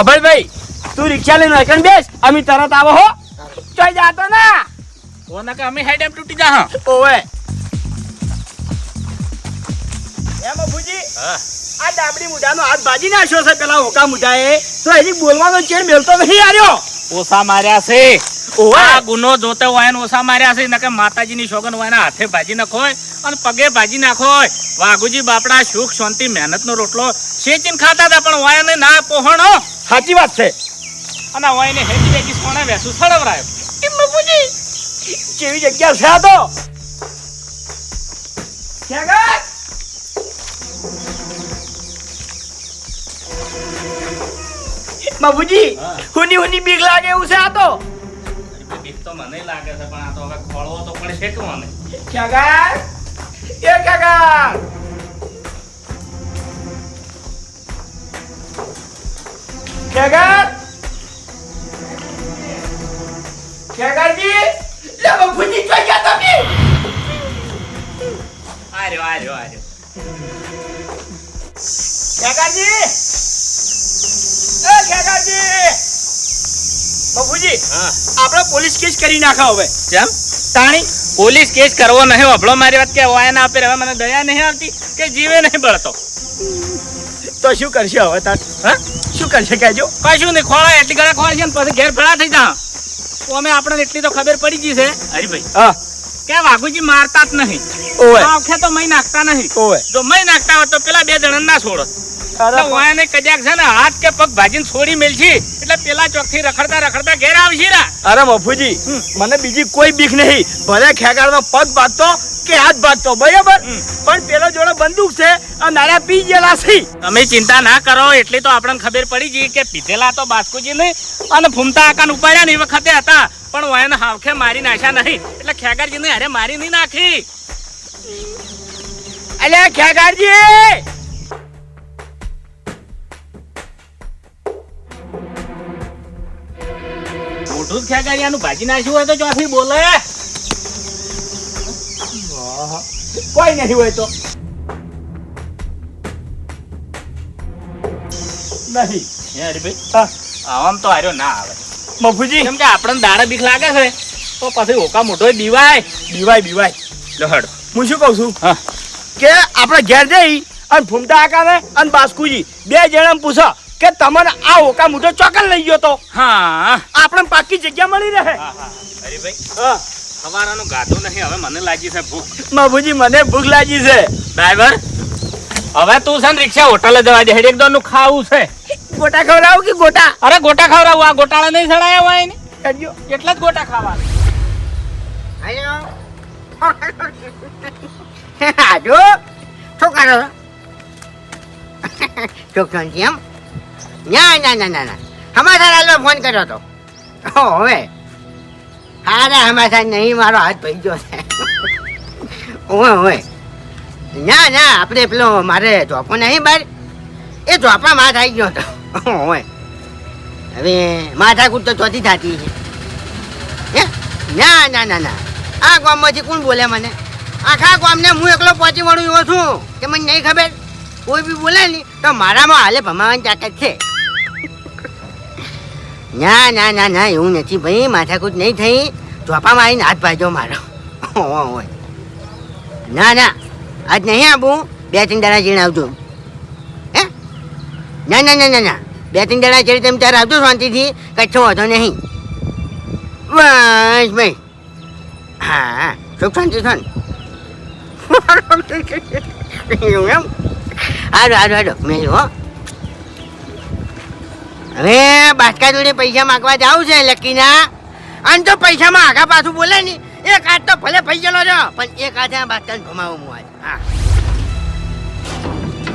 અભયભાઈ તું રિક્ષા લઈને એકણ બેસ અમે તરત આવો હો. ચોઈ જાતો ના. ઓના કે અમે હેડ એમ તૂટી જા ઓવે. એમ ભુજી હા. આ ડાબડી મુઢાનો હાથ ભાજી નાખ્યો છે પેલા હોકા મુઢાએ. તો હજી બોલવાનો ચેડ મેલતો નહીં આર્યો ઓસા માર્યા છે. આ ગુનો જોતે હોય ને ઓસા માર્યા છે નકે માતાજીની શોગન હોય હાથે ભાજી નાખોય અને પગે ભાજી નાખોય. વાઘુજી બાપડા સુખ શાંતિ મહેનતનો રોટલો સેચીન ખાતા હતા પણ હોય ને ના પોહણો. સાચી વાત છે. અને હોય ને હેજી વેજી સોને વેસુ સળવરાયો. એમ બાપુજી? કેવી જગ્યા છે આ તો? ક્યાં હા. હુની હુની બીક લાગે એવું છે આ તો? તો મને લાગે છે પણ આ તો હવે ખોળવો તો પડશે કે મને કાકા એ કાકા કાકા કાકાજી લે બાપુજી ચોઈ ગયા તમે? આર્યો આર્યો આર્યો. કાકાજી એ કાકાજી બાપુજી આપણે પોલીસ કેસ કરી નાખા હવે કેમ? તાણી પોલીસ કેસ કરવો નહીં અભળો મારી વાત કે વાયા ના આપે હવે મને દયા નહીં આવતી કે જીવે નહીં બળતો? તો શું કરશે હવે તાર? હા? શું કરશે કહેજો? કશું નહીં ખોળા એટલી ઘણા ખોળા છે ને પછી ઘેર ભેળા થઈ જા તો અમે આપણને એટલી તો ખબર પડી ગઈ છે. હરીભાઈ હા. કે વાઘુજી મારતા જ નહીં. ઓવે. આખે તો મય નાખતા નહીં. ઓવે. જો મય નાખતા હોત તો પેલા બે જણા ના છોડો. એટલે કજાક છે ને હાથ કે પગ ભાજીને છોડી મેલછી એટલે પેલા ચોકથી રખડતા રખડતા ઘેર આવશે રા. અરે મફુજી મને બીજી કોઈ બીક નહીં. ભલે ખેગાડમાં પગ બાંધતો કે હાથ ભાગતો બરાબર? પણ પેલો જોડે બંદૂક છે નાના પી ગયેલા છે. તમે ચિંતા ના કરો એટલી તો આપણને ખબર પડી ગઈ કે પીધેલા તો બાસ્કુજી નહીં અને ફૂમતા આકાન ઉપાડ્યા ને એ વખતે હતા. પણ વાયને હાવખે મારી નાખ્યા નહીં. એટલે ખેગારજીને અરે મારી નહીં નાખી. અલ્યા ખેગાડજી મોઢું જ ખેગારિયાનું ભાજી નાખ્યું હોય તો ચોથી બોલે. કોઈ નહીં હોય તો. નહીં. હે હરીભાઈ? આવામ તો હાર્યો ના આવે. મફુજી. કેમ કે આપણને દાડે બીક લાગે છે. તો પછી ઓકા મોટો બીવાય. બીવાય બીવાય. લહડ હું શું કહું છું? હા. કે આપણે ઘેર જઈ અને ફૂમતા આકાને અને બાસ્કુજી બે જણા પૂછો કે તમને આ ઓકા મુઢો ચોકન લઈ ગયો તો? હા. આપણે પાકી જગ્યા મળી રહે. હા હા. હરીભાઈ હા સવારનું નહીં હવે મને લાગી છે ભૂખ. બાબુજી મને ભૂખ લાગી છે. ડ્રાઈવર હવે તું છે ને રિક્ષા હોટલે જવા દે. હેડેક દોનું ખાવું છે. ગોટા ખવડાવું કે ગોટા? અરે ગોટા ખવડાવું આ ગોટાળા નહીં સડાયા હોય ને? કરજો એટલા જ ગોટા ખાવા આજો શું કરો છો? એમ ના ના ના ના ના હમાસાર હાલમાં ફોન કર્યો હતો હવે. હા હારા હમાસાર નહીં, મારો હાથ ભાઈ ગયો છે. ઓવે ઓવે ના ના આપણે પેલો મારે ચોપો નહીં બાર. એ ચોપા માથ આવી ગયો હતો. ઓવે હવે. માથાકૂટ તો ચોથી થતી છે. ના ના ના ના આ ગામમાંથી કોણ બોલે મને? આખા ગામને હું એકલો પહોંચી વળું એવો છું કે મને નહીં ખબર? કોઈ બી બોલે નહીં તો મારામાં હાલે ભમાવાની તાકાત છે. ના ના ના ના એવું નથી ભાઈ, માથાકૂટ નહીં થઈ. ચોપામાં આવીને હાથ ભાજો મારો. ઓય. ના ના, આજ નહીં આપું. બે, ત્રણ દાડા જીણ આવજો હે? ના ના ના ના ના. બે, ત્રણ દાડા જઈને તમે ત્યારે આવજો શાંતિથી. કચ્છો વાંધો નહીં. બસ ભાઈ હા સુખ શાંતિ એમ? હારું હારું હારું. મેં હો. હવે બાટકા જોડે પૈસા માંગવા જાવ છે લકીના અને તો પૈસામાં આગા પાછું બોલે ને એક હાથ તો ભલે પૈ ગયેલો છો પણ એક હાથે આ બાટકાને ભમાવું હું આજ. હા.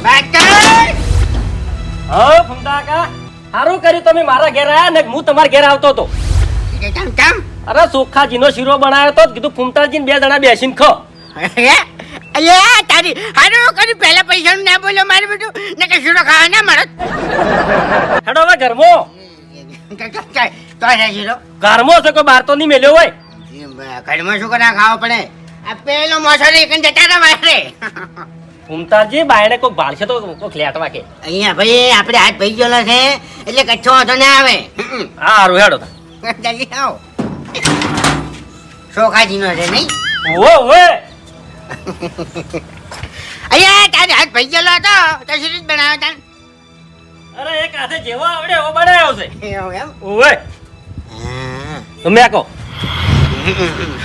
બાટકા હો ફમતા કા સારું કર્યું તમે મારા ઘેર આવ્યા ને હું તમારા ઘેર આવતો હતો. કેમ કેમ? અરે સોખાજીનો શીરો બનાવ્યો તો કીધું ફૂમતાજી બે જણા બેસીને ખો. અલ્યા તારી હાડો કરી પહેલા પૈસાનું ના બોલ્યો મારે બધું. ને કે શીરો ખાવા ના મળે હાડો હવે ઘરમો. તો છે શીરો. ઘરમો છે કોઈ બહાર તો નહીં મેલ્યો હોય. ઘરમાં શું કરા ખાવા પડે? આ પેલો મોસરી એકન જતા ના મારે ઉમતાજી બાયણે કોક ભાળશે તો કોક લેટ વાકે અહીંયા ભાઈ આપણે હાથ ભાઈ ગયેલો છે એટલે કચ્છો હતો ના આવે. હા હારું હેડો. જલ્દી આવો. શોખાજીનો છે નહીં? ઓવે ઓવે. અહીંયા તારે હાથ ભાઈ ગયેલો હતો. તો સિરીજ બનાવ્યો તા અરે એક હાથે જેવો આવડે એવો બનાવ્યો છે. એમ? ઓવે. તમે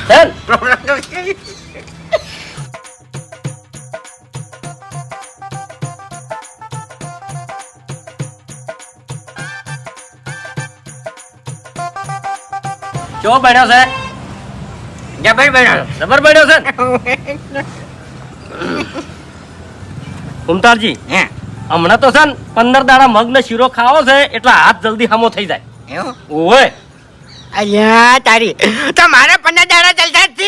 ચાલ તો છે. જ. કેવો બન્યો છે? જબર બનાવ્યો જબર બન્યો છે? ફૂમતાજી હે. હમણાં તો છે ને પંદર દાડા મગનો શીરો ખાવો છે એટલે હાથ જલ્દી હામો થઈ જાય. એવું? અલ્યા તારી. તો મારે પંદર દાડા ચાલતા જ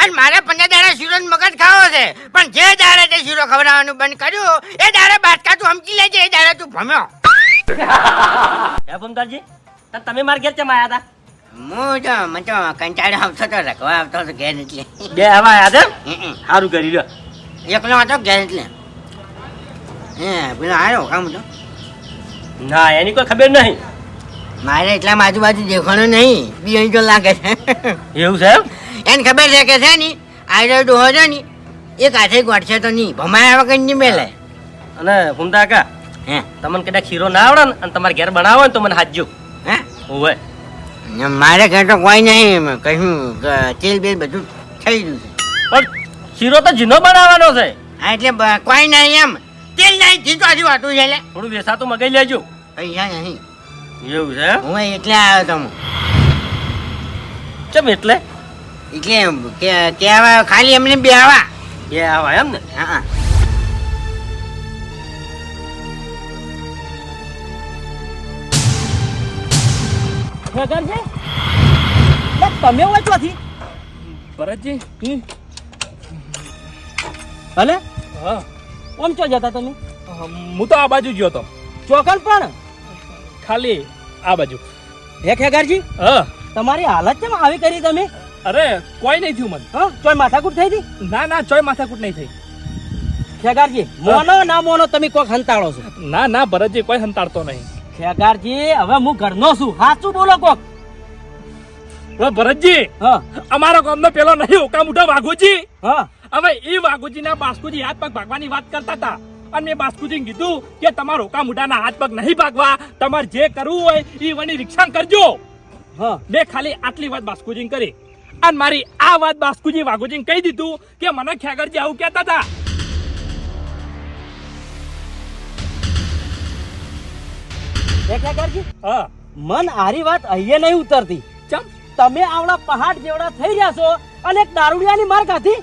અને મારે પંદર દાડા શીરો મગજ ખાવો છે. પણ જે દાડે તે શીરો ખવડાવવાનું બંધ કર્યું એ દાડે બાટકા તું સમજી લેજે એ દાડે તું ભમ્યો. હે ફૂમતાજી તમે મારા ઘેર ચમ આયા હતા હું તો મને તો કંટાળો આવતો તો રખવા આવતો હતો ઘેર એટલે. બે હવા સારું કરી લો. એકલો હતો ઘેર એટલે. હે પેલો આવ્યો કામ તો ના એની કોઈ ખબર નહીં. મારે એટલા આજુબાજુ દેખાણો નહીં બી અહીં તો લાગે છે. એવું છે એને ખબર છે કે છે ને આયરો ડોહો છે ને એક હાથે ગોઠશે તો નહીં ભમાયા વગર નહીં મેલે. અને ફૂમતા કા હે. તમને કદાચ ખીરો ના આવડે ને અને તમારે ઘેર બનાવો ને તો મને હાજજો હે? ને મારે ઘર તો કોઈ નહીં કહ્યું કે તેલ બેલ બધું થઈ ગયું છે. પણ શીરો તો જીનો બનાવવાનો છે. હા એટલે કોઈ નહીં એમ. તેલ નહીં જીતો હજુ હતું છે થોડું વેસાતું મગાઈ લેજો. પૈસા નહીં. એવું છે? હું? એટલે આવ્યો તમે કેમ એટલે? એટલે કે કહેવા ખાલી એમને બે આવા બે આવા એમ ને? હા. ખગરજી તમે વાંચવાથી ભરતજી હલે હા. ઓમ ચો જતા તમે? હું તો આ બાજુ ગયો તો. ચોકન પણ? ખાલી આ બાજુ. હે ખેગારજી? હા. તમારી હાલત કેમ આવી કરી તમે? અરે કોઈ નહીં થયું મને. હા ચોય માથાકૂટ થઈ હતી? ના ના ચોય માથાકૂટ નહીં થઈ. ખેગારજી મોનો ના મોનો તમે કોઈ હંતાળો છો. ના ના ભરતજી કોઈ સંતાડતો નહીં. ખેગારજી હવે હું ઘરનો છું. સાચું બોલો કોક? હવે ભરતજી હા. અમારો ગામનો પેલો નહીં ઓકા મોટો વાઘુજી. હા. હવે એ વાઘુજી ના બાસ્કુજી હાથ પગ ભાગવાની વાત કરતા હતા. અને મેં બાસ્કુજી કીધું કે તમારા ઓકા મોટાના હાથ પગ નહીં ભાગવા. તમારે જે કરવું હોય એ વણી રિક્ષા કરજો. હા. મેં ખાલી આટલી વાત બાસ્કુજી કરી. અને મારી આ વાત બાસ્કુજી વાઘુજી કહી દીધું કે મને ખેગરજી આવું કહેતા હતા. હા મન આરી વાત અહીંયા નહીં ઉતરતી. ચમ તમે આવડા પહાડ જેવડા થઈ રહ્યા છો અને એક દારૂડિયાની માર ખાધી?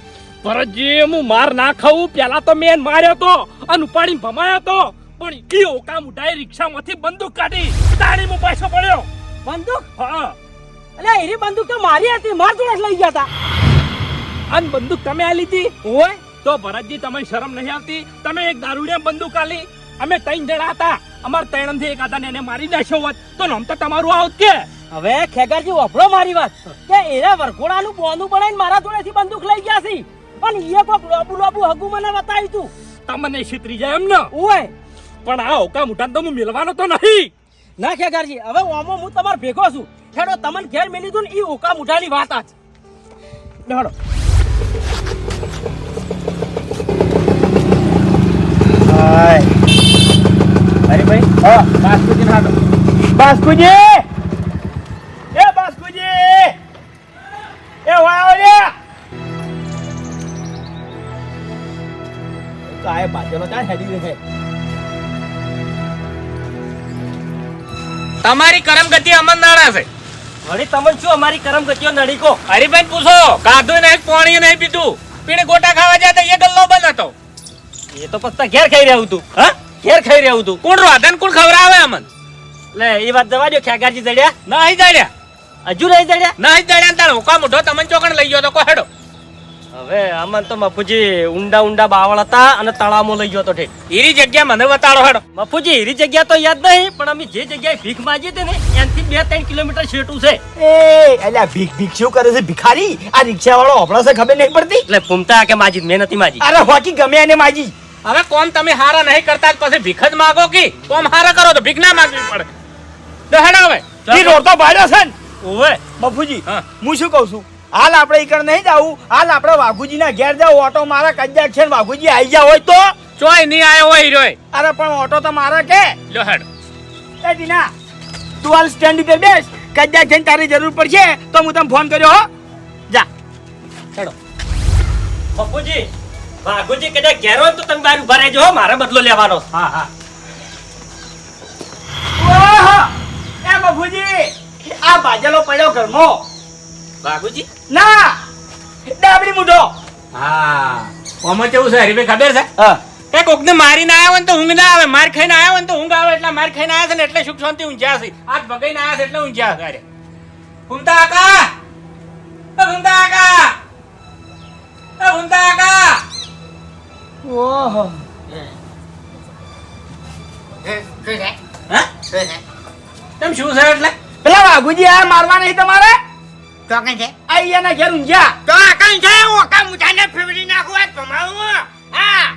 ભરતજી હું માર ના ખાવું પેલા તો મેં માર્યો તો અને ઉપાડી ભમાયો તો. પણ ઈ ઓકા મુઠાએ રિક્ષામાંથી બંદૂક કાઢી તાણી હું પાછો પડ્યો. બંદૂક? હા. એટલે એરી બંદૂક તો મારી હતી માર જોડે લઈ ગયા હતા અને બંદૂક તમે આ લીધી? હોય? તો ભરતજી તમને શરમ નહીં આવતી. તમે એક દારૂડિયા બંદૂક આલી. અમે ત્રણ જણા હતા. અમાર ત્રણથી એક આધાને એને મારી નાખ્યો હોત તો નામ તો તમારું આવત કે. હવે ખેગરજી વફરો મારી વાત. કે એરા વરઘોડાનું બોનું બનાવીને મારા જોડેથી બંદૂક લઈ ગયા છે. પણ એ કોક લોબુ લોબુ હગુ મને બતાવ્યું તું. તમને છેતરી જાય એમ ને ઓય. પણ આ ઓકા મુઠાન તો હું મિલવાનો તો નહીં. ના ખેગારજી હવે ઓમો હું તમાર ભેગો છું. ખેડો તમને ઘેર મેલી દઉં ને ઈ ઓકા મુઠાની વાત આજ. હેડો. અરે ભાઈ હા બાસ્કુજી ના બાસ્કુજી એ બાસ્કુજી એ વાયો રે કાય બાજેલો ક્યાં હેડી રહે તમારી કરમગતિ અમરનાળા છે. વળી તમે શું અમારી કરમ ગતિઓ નડીકો હરિભાઈ પૂછો. કાધું નહીં પાણી નહીં પીધું. પીણે ગોટા ખાવા જાય એ ગલ્લો બંધ હતો. એ તો પસ્તા ઘેર ખાઈ રહ્યું તું હા? ઘેર ખાઈ રહ્યું તું. કોણ રાધન કોણ ખવડાવે અમન લે એ વાત દવા દો ખેગારજી જડ્યા. નહીં જડ્યા. હજુ નહીં જડ્યા? નહીં જડ્યા તાર હોકા મોઢો તમને ચોકણ લઈ ગયો તો કોહેડો હવે અમન તો મફુજી ઊંડા ઊંડા બાવળ હતા અને તળામો લઈ ગયો તો ઠીક. એરી જગ્યા મને બતાડો હેડો. મફુજી એરી જગ્યા તો યાદ નહીં પણ અમે જે જગ્યાએ ભીખ માંગી હતી ને એનથી બે ત્રણ કિલોમીટર છેટું છે. એ અલ્યા ભીખ ભીખ શું કરે છે? ભિખારી? આ રિક્ષા વાળો છે ખબર નહીં પડતી? એટલે પૂમતા કે માજી મેં નથી માજી. અરે હોકી ગમે એને માજી. હવે કોમ તમે હારા નહીં કરતા પછી ભીખ જ માગો કે? કોમ હારા કરો તો ભીખ ના માગવી પડે. તો હેડો હવે ઈ રોડતો ભાડ્યો છે ને. ઓવે બફુજી હા. હું શું કહું છું? હાલ આપણે ઈકણ નહીં જાવું. હાલ આપણે વાઘુજીના ઘેર જાવ. ઓટો મારા કજ્જા છે ને વાઘુજી આવી ગયા હોય તો? ચોય નહીં આયો હોય રોય અરે પણ ઓટો તો મારા કે? લ્યો હેડ. એ દીના તું હાલ સ્ટેન્ડ ઉપર બેસ. કજ્જા છે તારી જરૂર પડશે તો હું તને ફોન કર્યો હો. જા. બાપુજી વાઘુજી કદાચ ઘેર હોય તો તમે બહાર ઊભા રહેજો મારે બદલો લેવાનો હા હા. ઓહો! એ બાપુજી આ બાજેલો પડ્યો ઘરમાં. વાઘુજી? ના ડાબડી મૂઢો. હા ઓમાં કેવું છે હરીભાઈ ખબર છે? હા. કે કોકને મારીને આવ્યા હોય ને તો ઊંઘ ના આવે. માર ખાઈને આવ્યા હોય ને તો ઊંઘ આવે એટલે માર ખાઈને આવ્યા છે ને એટલે સુખ શાંતિ ઊંઘ્યા છે. આજ ભગાઈને આવ્યા છે એટલે ઊંઘ્યા છે અરે. ઘૂમતા આકા એ ઘૂમતા આકા એ ઘૂમતા આકા ઓહો. હે, શું છે? એટલે? પેલા વાઘુજી આ મારવા નહીં તમારે? ચોકન છે? અહીંયાના ઘેર ઊંઝ્યા તો આકન છે? ઓકા મુઠાને ફેવરી નાખું આ ભમાવું હા.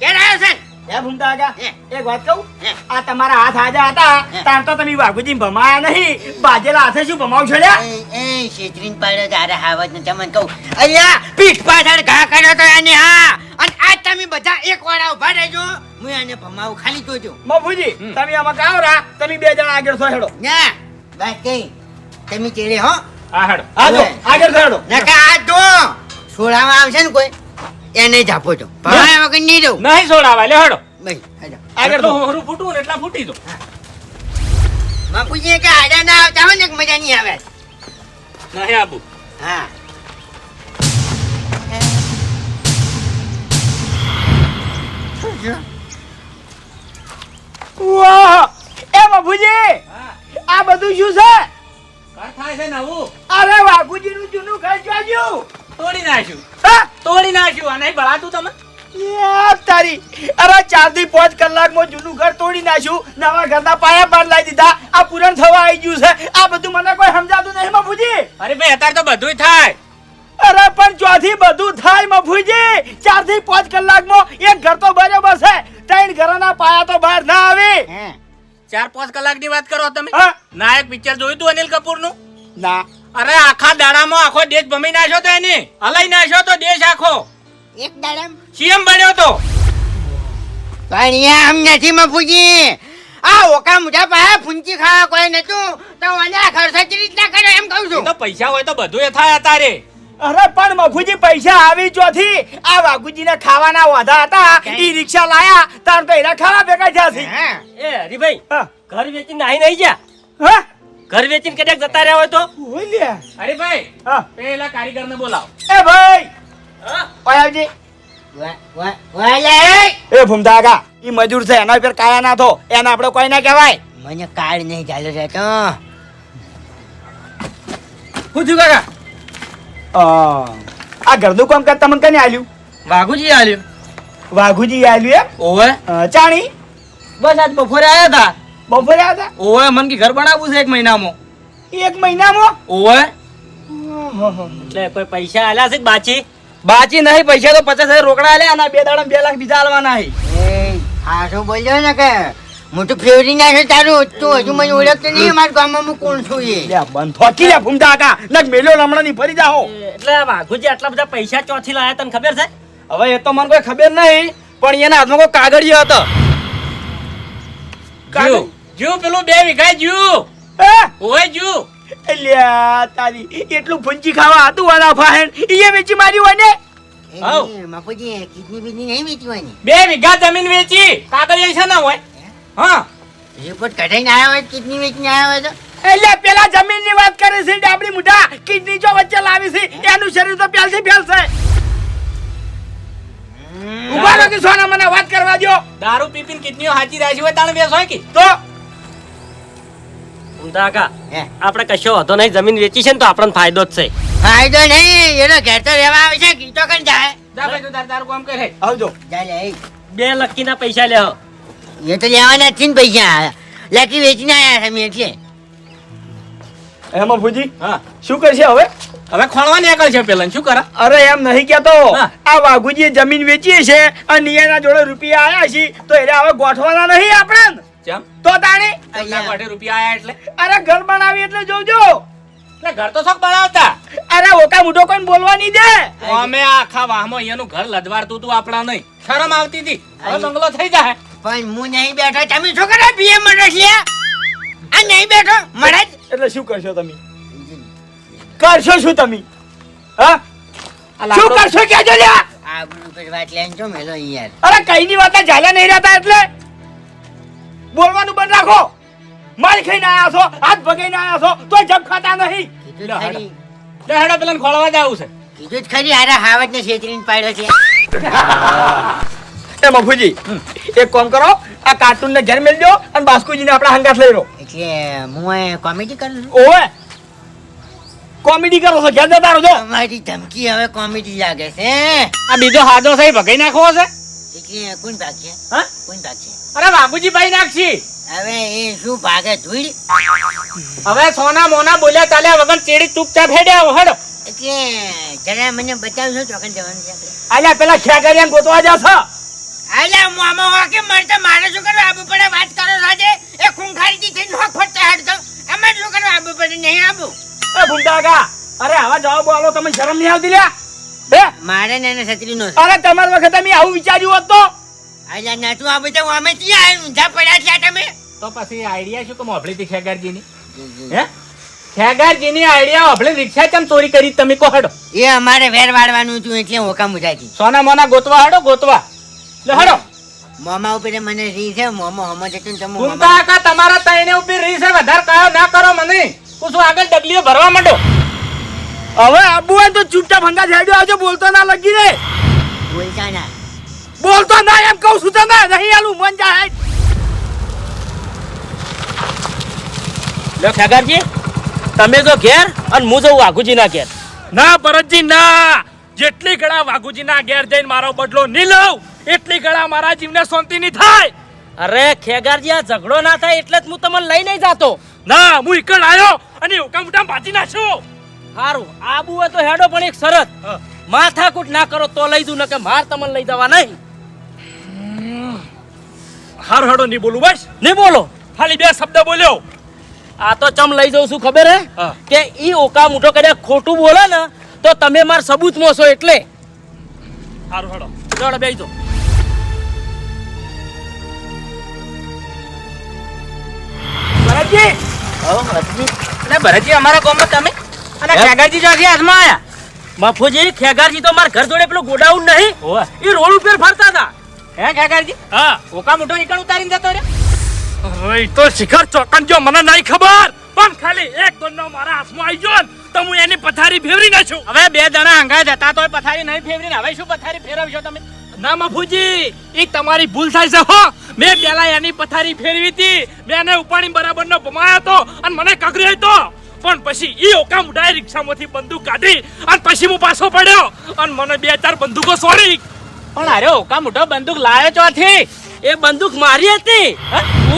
ઘેર આવ્યો છે? હે ભૂમતા આગા? એક વાત કહું? આ તમારા હાથ હાજા હતા. તાર તો તમે વાઘુજી ભમાયા નહીં. બાજેલા હાથે શું ભમાવ છોડ્યા એ એ શેતરીન પાડ્યો તારે હાવત ને તમને કહું. અહીંયા પીઠ પાછળ ઘા કર્યો તો એને હા. અને આજ તમે બધા એક વાળા ઊભા રહેજો. હું એને ભમાવું ખાલી જોજો. હમ. તમે આમાં કાવ રા તમે બે જણા આગળ થો હેડો. ના બસ કઈ? તમે ચેડે હો? આ હેડો. આજો આગળ થો હેડો. નકા આ જો છોડામાં આવશે ને કોઈ. એને જાપો છો. ભમાયા વગર નહીં દઉં નહીં છોડાવા લે હડો. ભાઈ આગળ તો હોરું ફૂટવું ને એટલા ફૂટી દો. બાપુજી કે આડા ના આવતા હોય ને મજા નહીં આવે. નહીં આબુ હા. વાહ એ આ બધું શું છે? કા થાય છે નવું અરે વાઘુજી નું જૂનું ઘર જોજો. તોડી નાખ્યું. તોડી નાખ્યું. અને ભળાતું તમે? તારી. અરે ચારથી પાંચ કલાકમાં જૂનું ઘર તોડી નાખ્યું. નવા ઘરના પાયા બાર લાવી દીધા. આ પૂરણ થવા આવી ગયું છે. આ બધું મને કોઈ સમજાતું નહીં મફુજી. અરે ભાઈ અત્યારે તો બધુંય થાય. અરે પણ ચોથી બધું થાય મફુજી ચારથી પાંચ કલાકમાં એક ઘર તો બરાબર છે. ત્રણ ઘરના પાયા તો બહાર ના આવે. હે. ચાર પાંચ કલાકની વાત કરો તમે. હા? નાયક પિક્ચર જોયું તું અનિલ કપૂરનું ના. અરે આખા દાડામાં આખો દેશ ભમી નાખ્યો તો એને. હલાઈ નાખ્યો તો દેશ આખો. એક દાડામાં. સીએમ બન્યો તો. પણ અહીંયા આમ નથી મફુજી. આ ઓકા મુઠા પાસે ફૂંચી ખાવા કોઈ નતું. તો મને આ ખર્ચ કેવી રીતના કરે એમ કહું છું. તો પૈસા હોય તો બધું એ થાય તારે અરે પણ મફુજી પૈસા આવી ચોથી આ વાઘુજીને ખાવાના વાધા હતા. ઈ રિક્ષા લાયા. તાર તો એના ખાવા ભેગા થયા છે. એ હરીભાઈ ઘર વેચી નાહી નહીં ગયા? હા? ઘર વેચીને કદાચ જતા રહ્યા હોય તો? અરે ભાઈ હા. પેલા કારીગરને બોલાવો. એ ભાઈ. હા? ઓય આવજે. વા વા વાલે! એ ભૂમતા ઈ મજૂર છે એના ઉપર કાયા ના થો. એને આપણે કોઈ ના કહેવાય. મને કાળ નહીં ચાલ્યો થયું કાકા? આ ઘરનું કામ કરતા મને કને આલ્યું? વાઘુજી આલ્યો. વાઘુજી આલ્યું એમ? ઓવે. ચાણી? બસ આજ બપોરે આયા હતા બપોરે આવ્યા ઓવે મન કે ઘર બનાવવું છે એક મહિનામાં. હતા એક મહિનામાં? ઓવે. એટલે કોઈ પૈસા આલ્યા છે બાચી? બાચી નહીં પૈસા તો પચાસ હજાર રોકડા આલ્યા અને બે દાડા બે લાખ બીજા આલવાના હે એ હા શું બોલ્યો ને કે? મોટું ફેવરી છે તારું તું હજુ મને ઓળખતો નહીં અમારા ગામમાં હું કોણ છું એ? બંધ થોકી લે ભૂમતા આગા નક મેલ્યો હમણાં ની ફરી જાઓ. એટલે વાઘુજી આટલા બધા પૈસા ચોથી લાયા તને ખબર છે? હવે એ તો મને કોઈ ખબર નહીં પણ એના હાથમાં કોઈ કાગળિયો હતો. જીવ જીવ પેલું બે વીઘા જીવ હોય ઓય જીવ અલ્યા તારી એટલું ભૂંજી ખાવા હતું વાળા ફાહેન ઈએ વેચી મારી બાપુજી કિડની નહીં વેચવાની બે વીઘા જમીન વેચી કાગળ છે ના હોય. હા? રિપોર્ટ કઢાઈને આવ્યા હોય કિડની વેચીને આવ્યા હોય તો? એટલે પેલા જમીનની વાત કરે છે ડાબડી મુઢા કિડની જો વચ્ચે લાવી છે એનું શરીર તો પહેલથી ફેલ છે. ઊભા રહો કે સોના મને વાત કરવા દો દારૂ પીપીન કિડનીઓ હાચી રહ્યા હોય તાણે બેસ હોય કે? તો? ઉમદા હે? આપણે કશો હતો નહીં જમીન વેચી છે ને તો આપણને ફાયદો જ છે. ફાયદો નહીં એનો ઘેર તો રહેવા આવે છે ગીતો કણ જાય. જા ભાઈ તું તાર દારૂ કામ કરે આવજો. જાય લે બે લક્કીના પૈસા લેહો એ તો લેવાના છે ને પૈસા. લેકી વેચીને આવ્યા છે મેં છે. એમાં ભુજી હા. શું કરશે હવે? હવે ખોળવા નીકળ છે પેલા શું કરા? અરે એમ નહીં કેતો હા. આ વાઘુજી જમીન વેચીએ છે અને નિયાના જોડે રૂપિયા આયા છે તો એને હવે ગોઠવાના નહીં આપણે ચમ તો તાણી? તમને કોઠે રૂપિયા આયા એટલે. અરે ઘર બનાવી એટલે જોજો એટલે ઘર તો શોખ બનાવતા. અરે ઓકા મોટો કોઈ બોલવા દે. અમે આખા વાહમાં અહીંયાનું ઘર લદવાડતું તું આપણા નહીં. શરમ આવતી હતી. હવે બંગલો થઈ જાય. પણ હું નહીં બેઠો. તમે શું કરો? પીએમ મળે છે? આ નહીં બેઠો? મળે એટલે શું કરશો તમે? કરશો શું તમે? હા? શું કરશો? કેજો લ્યા. આબરૂ પર વાત લઈને જો મેલો યાર. અરે કઈ ની વાત ચાલ્યા નહીં રહેતા એટલે. બોલવાનું બંધ રાખો. મારી ખાઈને આયા છો હાથ ભગાઈને આયા છો તો જબ ખાતા નહીં. કીધું જ ખરી. હેડો પેલા ખોળવા જાવું છે. કીધું જ ખરી હારા હાવજ ને છેતરીને પાડ્યો છે. એ મફુજી એક કામ કરો આ કાર્ટૂન ને ઘેર મેલજો અને બાસ્કુજીને આપણા હંગાથ લઈ લો. એટલે હું કોમેડી કરું ઓએ કોમેડી કરો છો ઘેર જતા રહો તમારી ધમકી હવે કોમેડી લાગે છે. આ બીજો હાદો છે ભગાઈ નાખવો છે? એટલે કોણ ભાગશે હા? કોણ ભાગશે અરે બાબુજી ભાઈ નાખશી હવે એ શું ભાગે ધૂળ? હવે સોના મોના બોલ્યા ચાલ્યા વગર ચેડી ચૂપચાપ હેડ્યા હડો. એટલે જરા મને બતાવશો ચોકન જવાનું છે આલા પેલા ખેગરિયાને ગોતવા જા છો. મામા મોમો વાકે મળતે મારે શું કરવા? આબુ પડે વાત કરો રાજે. એ ખૂંખારી થી થઈને નોક ફરતા હેડ તો. અમારે શું કરવા? આબુ પડે નહીં આબુ. એ ભૂંડાગા અરે આવા જવાબ બોલો તમે શરમ નહીં આવતી લ્યા? હે? મારે ને એને છત્રી નો અરે તમાર વખત અમે આવું વિચાર્યું હોત તો? અલ્યા ના તું આ બધા અમે ત્યાં ઊંધા પડ્યા છે તમે? તો પછી આઈડિયા શું? કે મોભળી હતી ખેગારજીની? હે? ખેગારજીની આઈડિયા મોભળી રિક્ષા કેમ ચોરી કરી તમે કહો હડો. એ અમારે વેર વાળવાનું હતું એટલે હોકા મુજાતી સોના મોના ગોતવા હડો ગોતવા. લે હડો. મોમા ઉપર મને રી છે મોમો હમો છે ને તમે કુંતા મોમા કા તમારા તઈને ઉપર રી છે વધારે કયો ના કરો મને. કુછ આગળ ડગલીઓ ભરવા માંડો. હવે આબુ હોય તો ચૂપચાપ ભંગા હેડ્યો આવજો બોલતો ના લગી રે. બોલતા ના. બોલતો ના એમ કહું છું તમે નહીં આલું મન જાય. લો ખેગારજી તમે જો ઘેર અને હું જઉં વાઘુજીના ઘેર. ના ભરતજી ના. જેટલી ગળા વાઘુજીના ઘેર જઈને મારો બદલો નહીં લઉં એટલી ગળા મારા જીવને શાંતિ નહીં થાય. અરે ખેગારજી આ ઝઘડો ના થાય એટલે જ હું તમને લઈ નહીં જાતો. ના હું ઈકણ આવ્યો અને હુકમ ઉટામ ભાજી નાખ્યો. સારું આબુ હોય તો હેડો પણ એક શરત. માથાકૂટ ના કરો તો લઈ દઉં ને કે માર તમને લઈ જવા નહીં. હાર હેડો નહીં બોલું બસ. નહીં બોલો. ખાલી બે શબ્દ બોલ્યો. આ તો ચમ લઈ જઉં છું ખબર હે? હા. કે ઈ ઓકા મુઠો કર્યા ખોટું બોલે ને તો તમે માર સબૂત મોસો એટલે. હારું હડો. ચલો બેસજો ભરતજી? એટલે ભરતજી અમારા ગામમાં તમે? અને? ખેગારજી જો હાથમાં આયા? બાપુજી ખેગારજી તો મારા ઘર જોડે પેલું ગોડાઉન નહીં. એ રોડ ઉપર ફરતા હતા. હે ખેગારજી? હા. ઓકા મોટો એકણ ઉતારીને જતો રે ઓય તો શિખર ચોકન જો મને નહીં ખબર. પણ ખાલી એક દોડનો મારા હાથમાં આવી ગયો તો હું એની પથારી ફેરવી નાખું. હવે બે જણા હંગા જતા તો પથારી નહીં ફેરવીને હવે શું પથારી ફેરવશો તમે? ના મફુજી એ તમારી ભૂલ થાય છે હો. મેં પેલા એની પથારી ફેરવી હતી. મેં એને ઉપાડી બરાબર નો ભમાયો હતો અને મને કગર્યો હતો. પણ પછી ઈ ઓકામ ઉડાય રિક્ષામાંથી બંદૂક કાઢી અને પછી હું પાછો પડ્યો અને મને બે ચાર બંદૂકો સોરી પણ અરે ઓકામ મોટો બંદૂક લાયો ચોથી. એ બંદૂક મારી હતી?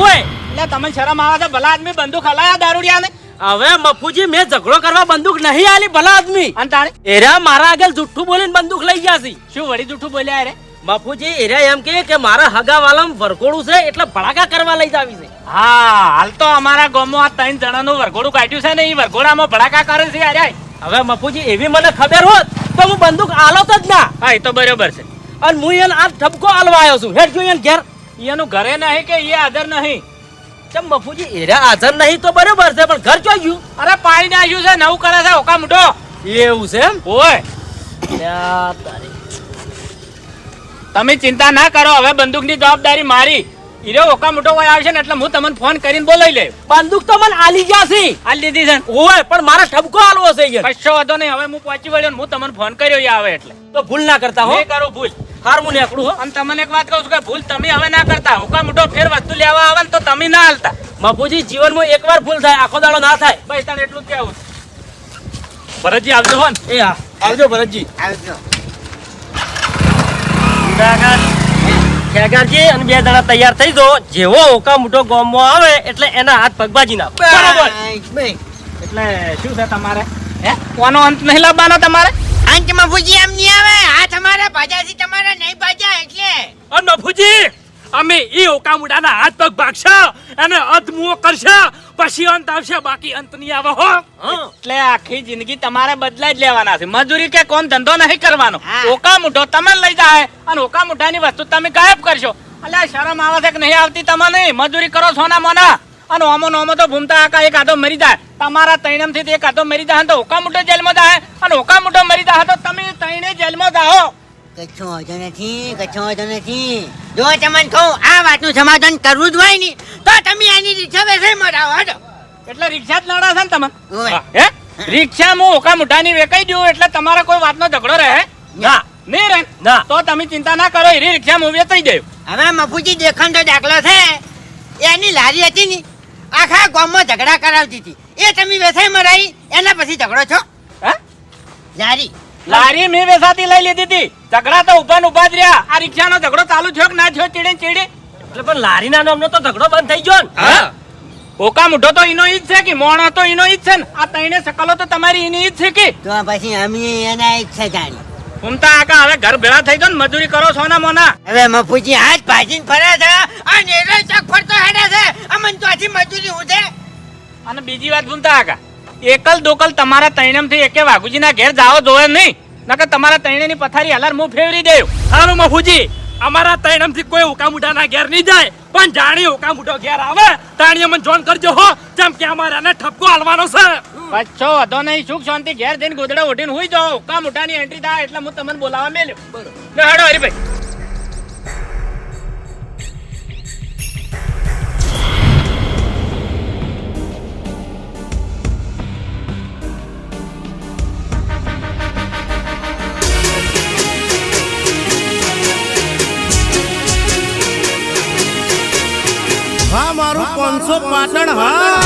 ઓય એટલે તમને શરમ આવે છે ભલા આદમી બંદૂક હલાયા દારૂડિયાને? હવે મફુજી મેં ઝઘડો કરવા બંદૂક નહીં આલી ભલા આદમી. અને તાણે? એરા મારા આગળ જુઠ્ઠું બોલીને બંદૂક લઈ ગયા છે. શું વળી જુઠ્ઠું બોલ્યા રે મફુજી એરા એમ કે કે મારા હગા વાલમ વરઘોડું છે એટલે ભડાકા કરવા લઈ જાવી છે. હા હાલ તો અમારા ગામમાં આ ત્રણ જણાનું વરઘોડું કાઢ્યું છે ને એ વરઘોડામાં ભડાકા કરે છે અરે હવે મફુજી એવી મને ખબર હોત તો હું બંદૂક આલો જ ના. હા એ તો બરોબર છે. અને હું એને આ ઠપકો આલવા આવ્યો છું. હેડ જોઈએ ઘેર. એનું ઘરે નહીં કે એ હાજર નહીં. ચમ મફુજી એરા હાજર નહીં તો બરોબર છે પણ ઘર જોઈ ગયું. અરે પાણી નાખ્યું છે નવું કરે છે ઓકા મોટો એવું છે એમ? ઓય. તમે ચિંતા ના કરો હવે બંદૂકની જવાબદારી મારી. હીરો ઓકા મોટો વાય આવશે ને એટલે હું તમને ફોન કરીને બોલાવી લે બંદૂક તો મને આલી ગયા છે. આ લીધી છે ઓય પણ મારા ઠબકો આલવો છે યાર. કશો વાંધો નહીં હવે હું પહોંચી વળ્યો ને હું તમને ફોન કર્યો આવે એટલે. તો ભૂલ ના કરતા હો. કરું ભૂલ. હાર હું નીકળું હો. અને તમને એક વાત કહું છું કે ભૂલ તમે હવે ના કરતા. ઓકા મોટો ફેર વસ્તુ લેવા આવે ને તો તમે ના હાલતા. મફુજી જીવનમાં એકવાર ભૂલ થાય આખો દાડો ના થાય. બસ તને એટલું જ કહેવું ભરતજી આવજો હો ને. એ હા. આવજો ભરતજી. આવજો. ખેગારજી અને બે જણા તૈયાર થઈ જો જેવો ઓકા મોટો ગોમો આવે એટલે એના હાથ પગબાજી ના બરાબર. એટલે શું છે તમારે? હે? કોનો અંત નહીં લાવવાનો તમારે? અંતમાં ભૂજી એમ નહીં આવે. આ તમારા ભાજાથી તમારા નહીં ભાજા એટલે. અને મફુજી અમે એ ઓકામુડાના હાથ પગ ભાગશે અને અધમુઓ કરશે પછી અંત આવશે બાકી અંત નહીં આવે હો. એટલે આખી જિંદગી તમારે બદલાઈ જ લેવાના છે. મજૂરી કે કોમ ધંધો નહીં કરવાનો. ઓકામુઠો તમે લઈ જાય અને ઓકામુઠાની વસ્તુ તમે ગાયબ કરશો. અલ્યા શરમ આવે છે કે નહીં આવતી તમને? મજૂરી કરો સોના મોના. અને ઓમો નોમો તો ભૂમતા આકા એક આધો મરી જાય. તમારા તૈણમથી એક આધો મરી જાય તો ઓકામુઠો જેલમાં જાય. અને ઓકામુઠો મરી જાય તો તમે તૈણે જેલમાં જાઓ. કચ્છો વાંધો નથી કચ્છો વાંધો નથી જો તમને કહું આ વાતનું સમાધાન કરવું જ હોય ને તો તમે આની રિક્ષા બેસે મરાવો હટો એટલે રિક્ષા જ લડા છે ને તમે? હે રિક્ષા હું ઓકા મુઠાની વેકાઈ દઉં એટલે તમારા કોઈ વાતનો ઝઘડો રહે ના. નહીં રહે? ના. તો તમે ચિંતા ના કરો એરી રિક્ષા હું વેચાઈ દઉં. હવે મફુજી દેખાણ તો દાખલો છે. એની લારી હતી ને આખા ગામમાં ઝઘડા કરાવતી હતી. એ તમે વેસાઈ મરાઈ એના પછી ઝઘડો છો? હે? લારી. લારી મેં વેસાતી લઈ લીધી હતી. ઝઘડા તો ઊભા ને ઊભા જ રહ્યા. આ રિક્ષાનો ઝઘડો ચાલુ થયો કે ના થયો ચીડે ચીડે? એટલે પણ લારીના નામનો તો ઝઘડો બંધ થઈ ગયો ને. હા. ઓકા મુઢો તો ઈનો ઈજ છે કે મોણો તો ઈનો ઈજ છે ને. આ તઈને સકલો તો તમારી ઈની ઈજ છે કે? તો પછી અમે એના ઈજ છે જાણી. ઘૂમતા આકા હવે ઘર ભેળા થઈ ગયો ને મજૂરી કરો સોના મોના. હવે મફુજી હાથ ભાજીને ફરે છે. અને એનો ચક ફરતો હેડે છે. અમન તો આથી મજૂરી ઉધે. અને બીજી વાત ભૂમતા આકા એકલ દોકલ તમારા તૈણમથી એકે વાઘુજીના ઘેર જાઓ જોવે નહીં. નકર તમારા તૈણેની પથારી હલાર મું ફેરવી દેવ. હારું મફુજી અમારા તૈણમથી કોઈ ઓકામુડાના ઘેર નહીં જાય. પણ જાણી ઓકામુડો ઘેર આવે તાણી અમને જોન કરજો હો. જેમ કે અમારા આને ઠપકો હાલવાનો છે. બચ્ચો વધો નહીં સુખ શાંતિ ઘેર જઈને ગોદડા ઉઠીને હોઈ જાઓ. ઓકા મોટાની એન્ટ્રી થાય એટલે હું તમને બોલાવા મેલ્યો. બરોબર. હેડો હરીભાઈ. પાંચસો પાટણ હા.